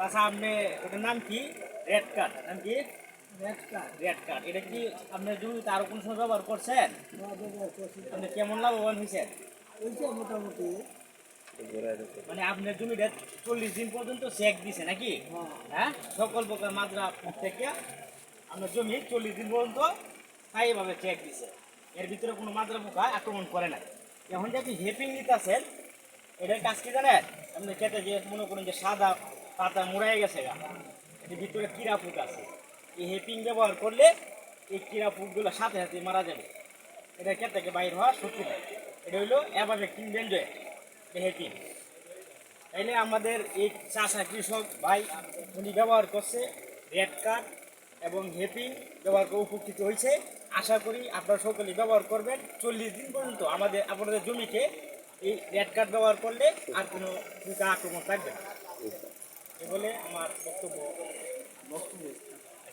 তাছাড়া আপনি ওটার নাম কি? রেড কার্ড নাম কি? রেড কার্ড রেড কার্ড এটা কি আপনার জমিতে আরও কোনো সময় ব্যবহার করছেন? আপনি কেমন লাভবান হয়েছেন? ওইটা মোটামুটি। মানে আপনার জমিটা চল্লিশ দিন পর্যন্ত চেক দিছে নাকি? হ্যাঁ। হ্যাঁ? সকল প্রকার মাত্রা থেকে আপনার জমি চল্লিশ দিন পর্যন্ত স্থায়ীভাবে চেক দিছে। এর ভিতরে কোনো মাত্রা পোকা আক্রমণ করে না এখন যে আপনি হেপিং নিতেছেন এটার কাজ কি জানেন? আপনি খেতে যে মনে করেন যে সাদা পাতা মুড়াই গেছে গা। এর ভিতরে কিরা ফুট আছে। এই হেপিং ব্যবহার করলে এই কিরা ফুটগুলো সাথে সাথে মারা যাবে। এটা ক্ষেত থেকে বাইর হওয়া নেই এটা হইল অ্যাভাবেক্টিং বেঞ্জয় হেপিং। তাইলে আমাদের এই চাষা কৃষক ভাই, উনি ব্যবহার করছে রেড কার্ড এবং হেপিং ব্যবহার করে উপকৃত হয়েছে আশা করি আপনারা সকলেই ব্যবহার করবেন। চল্লিশ দিন পর্যন্ত আমাদের, আপনাদের জমিতে এই রেড কার্ড ব্যবহার করলে আর কোনো আক্রমণ থাকবে না। বলে আমার বক্তব্য